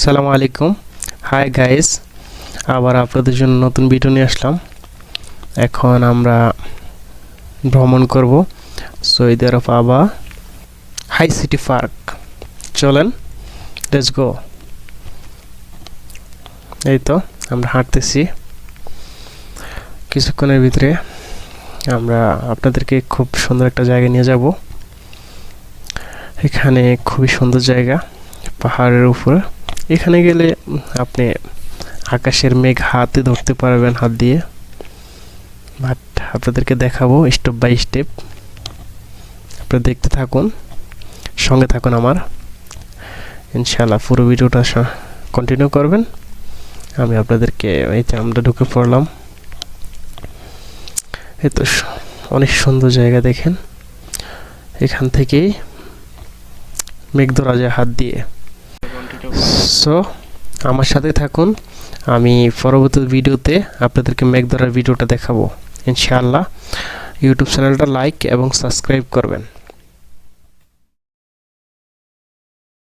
সালামু আলাইকুম। Hi guys আবার আপনাদের জন্য নতুন ভিডিও নিয়ে আসলাম। এখন আমরা ভ্রমণ করব Saudi Arab Abha high city park. চলেন লেটস গো এই তো, আমরা হাঁটতেছি। কিছুক্ষণের ভিতরে আমরা আপনাদেরকে খুব সুন্দর একটা জায়গায় নিয়ে যাব। এখানে খুবই সুন্দর জায়গা, পাহাড়ের উপরে। এখানে গেলে আপনি আকাশের মেঘ হাতে ধরতে পারবেন হাত দিয়ে। বাট আপনাদেরকে দেখাবো স্টেপ বাই স্টেপ আপনারা দেখতে থাকুন, সঙ্গে থাকুন আমার। ইনশাআল্লাহ পুরো ভিডিওটা কন্টিনিউ করবেন। আমি আপনাদেরকে এই যে আমরা ঢুকে পড়লাম। এ তো অনেক সুন্দর জায়গা দেখেন। এখান থেকেই মেঘ ধরা যায় হাত দিয়ে। সো আমার সাথে থাকুন। আমি পরবর্তী ভিডিওতে আপনাদেরকে মেঘ ধরার ভিডিওটা দেখাবো। ইনশাআল্লাহ। ইউটিউব চ্যানেলটা লাইক এবং সাবস্ক্রাইব করবেন।